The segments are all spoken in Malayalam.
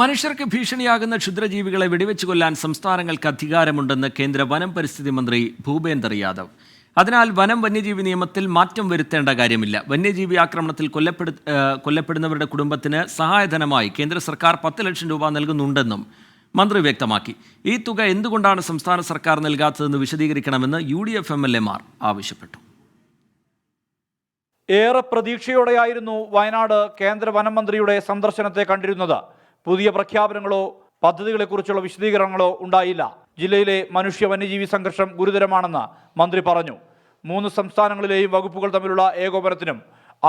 മനുഷ്യർക്ക് ഭീഷണിയാകുന്ന ക്ഷുദ്രജീവികളെ വെടിവെച്ച് കൊല്ലാൻ സംസ്ഥാനങ്ങൾക്ക് അധികാരമുണ്ടെന്ന് കേന്ദ്ര വനം പരിസ്ഥിതി മന്ത്രി ഭൂപേന്ദർ യാദവ്. അതിനാൽ വനം വന്യജീവി നിയമത്തിൽ മാറ്റം വരുത്തേണ്ട കാര്യമില്ല. വന്യജീവി ആക്രമണത്തിൽ കൊല്ലപ്പെടു കൊല്ലപ്പെടുന്നവരുടെ കുടുംബത്തിന് സഹായധനമായി കേന്ദ്ര സർക്കാർ പത്ത് ലക്ഷം രൂപ നൽകുന്നുണ്ടെന്നും മന്ത്രി വ്യക്തമാക്കി. ഈ തുക എന്തുകൊണ്ടാണ് സംസ്ഥാന സർക്കാർ നൽകാത്തതെന്ന് വിശദീകരിക്കണമെന്ന് U D F M L എമാർ ആവശ്യപ്പെട്ടു. ഏറെ പ്രതീക്ഷയോടെയായിരുന്നു വയനാട് കേന്ദ്ര വനം മന്ത്രിയുടെ സന്ദർശനത്തെ കണ്ടിരുന്നത്. പുതിയ പ്രഖ്യാപനങ്ങളോ പദ്ധതികളെക്കുറിച്ചുള്ള വിശദീകരണങ്ങളോ ഉണ്ടായില്ല. ജില്ലയിലെ മനുഷ്യ വന്യജീവി സംഘർഷം ഗുരുതരമാണെന്ന് മന്ത്രി പറഞ്ഞു. മൂന്ന് സംസ്ഥാനങ്ങളിലെയും വകുപ്പുകൾ തമ്മിലുള്ള ഏകോപനത്തിനും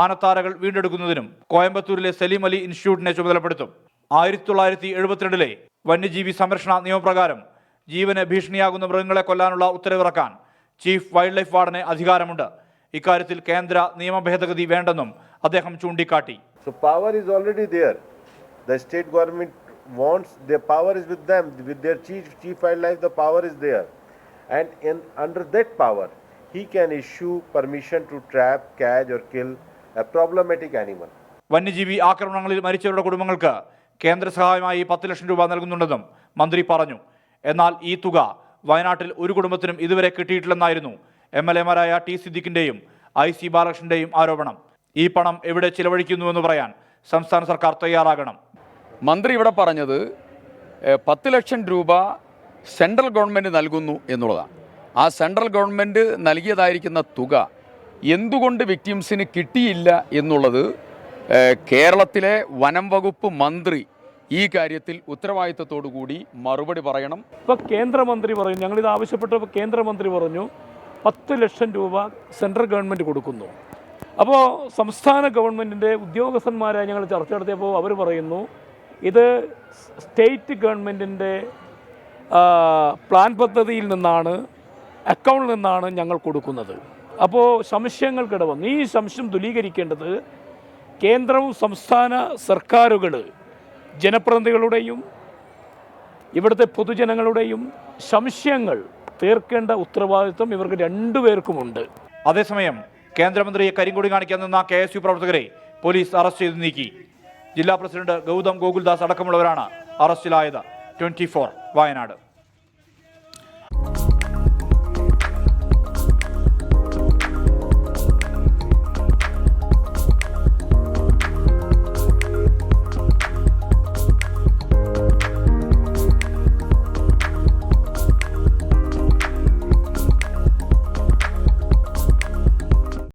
ആനത്താരകൾ വീണ്ടെടുക്കുന്നതിനും കോയമ്പത്തൂരിലെ സലീം അലി ഇൻസ്റ്റിറ്റ്യൂട്ടിനെ ചുമതലപ്പെടുത്തും. ആയിരത്തി തൊള്ളായിരത്തി എഴുപത്തിരണ്ടിലെ വന്യജീവി സംരക്ഷണ നിയമപ്രകാരം ജീവന് ഭീഷണിയാകുന്ന മൃഗങ്ങളെ കൊല്ലാനുള്ള ഉത്തരവിറക്കാൻ ചീഫ് വൈൽഡ് ലൈഫ് വാർഡന് അധികാരമുണ്ട്. ഇക്കാര്യത്തിൽ കേന്ദ്ര നിയമ ഭേദഗതി വേണ്ടെന്നും അദ്ദേഹം ചൂണ്ടിക്കാട്ടി. So power is already there. The state government wants their power is with them, with their chief chief wildlife. The power is there, and in under that power, he can issue permission to trap, catch, or kill a problematic animal. വന്യജീവി ആക്രമണങ്ങളിൽ മരിച്ചവരുടെ കുടുംബങ്ങൾക്ക് കേന്ദ്ര സഹായമായി പത്ത് ലക്ഷം രൂപ നൽകുന്നുണ്ടെന്നും മന്ത്രി പറഞ്ഞു എന്നാൽ ഈ തുക വയനാട്ടിൽ ഒരു കുടുംബത്തിനും ഇതുവരെ കിട്ടിയിട്ടില്ലെന്നായിരുന്നു എം എൽ എമാരായ ടി സിദ്ദിഖിന്റെയും ഐ സി ബാലകൃഷ്ണന്റെയും ആരോപണം ഈ പണം എവിടെ ചിലവഴിക്കുന്നുവെന്ന് പറയാൻ സംസ്ഥാന സർക്കാർ തയ്യാറാകണം മന്ത്രി ഇവിടെ പറഞ്ഞത് പത്ത് ലക്ഷം രൂപ സെൻട്രൽ ഗവൺമെന്റ് നൽകുന്നു എന്നുള്ളതാണ്. ആ സെൻട്രൽ ഗവൺമെന്റ് നൽകിയതായിരിക്കുന്ന തുക എന്തുകൊണ്ട് വിക്ടിംസിന് കിട്ടിയില്ല എന്നുള്ളത് കേരളത്തിലെ വനം വകുപ്പ് മന്ത്രി ഈ കാര്യത്തിൽ ഉത്തരവാദിത്തത്തോടു കൂടി മറുപടി പറയണം. ഇപ്പോൾ കേന്ദ്രമന്ത്രി പറഞ്ഞു ഞങ്ങളിത് ആവശ്യപ്പെട്ടപ്പോൾ കേന്ദ്രമന്ത്രി പറഞ്ഞു പത്ത് ലക്ഷം രൂപ സെൻട്രൽ ഗവൺമെന്റ് കൊടുക്കുന്നു. അപ്പോൾ സംസ്ഥാന ഗവൺമെന്റിന്റെ ഉദ്യോഗസ്ഥന്മാരായി ഞങ്ങൾ ചർച്ച നടത്തിയപ്പോൾ അവർ പറയുന്നു ഇത് സ്റ്റേറ്റ് ഗവൺമെന്റിന്റെ പ്ലാൻ പദ്ധതിയിൽ നിന്നാണ് അക്കൗണ്ടിൽ നിന്നാണ് ഞങ്ങൾ കൊടുക്കുന്നത്. അപ്പോൾ സംശയങ്ങൾക്കിട വന്നു ഈ സംശയം ദുലീകരിക്കേണ്ടത് കേന്ദ്രവും സംസ്ഥാന സർക്കാരുകൾ ജനപ്രതിനിധികളുടെയും ഇവിടുത്തെ പൊതുജനങ്ങളുടെയും സംശയങ്ങൾ തീർക്കേണ്ട ഉത്തരവാദിത്വം ഇവർക്ക് രണ്ടുപേർക്കുമുണ്ട് അതേസമയം കേന്ദ്രമന്ത്രിയെ കരിങ്കൊടി കാണിക്കാൻ നിന്ന കെ എസ് യു പ്രവർത്തകരെ പോലീസ് അറസ്റ്റ് ചെയ്ത് നീക്കി. ജില്ലാ പ്രസിഡന്റ് ഗൗതം ഗോകുൽദാസ് അടക്കമുള്ളവരാണ് അറസ്റ്റിലായത്. ട്വന്റി വയനാട്.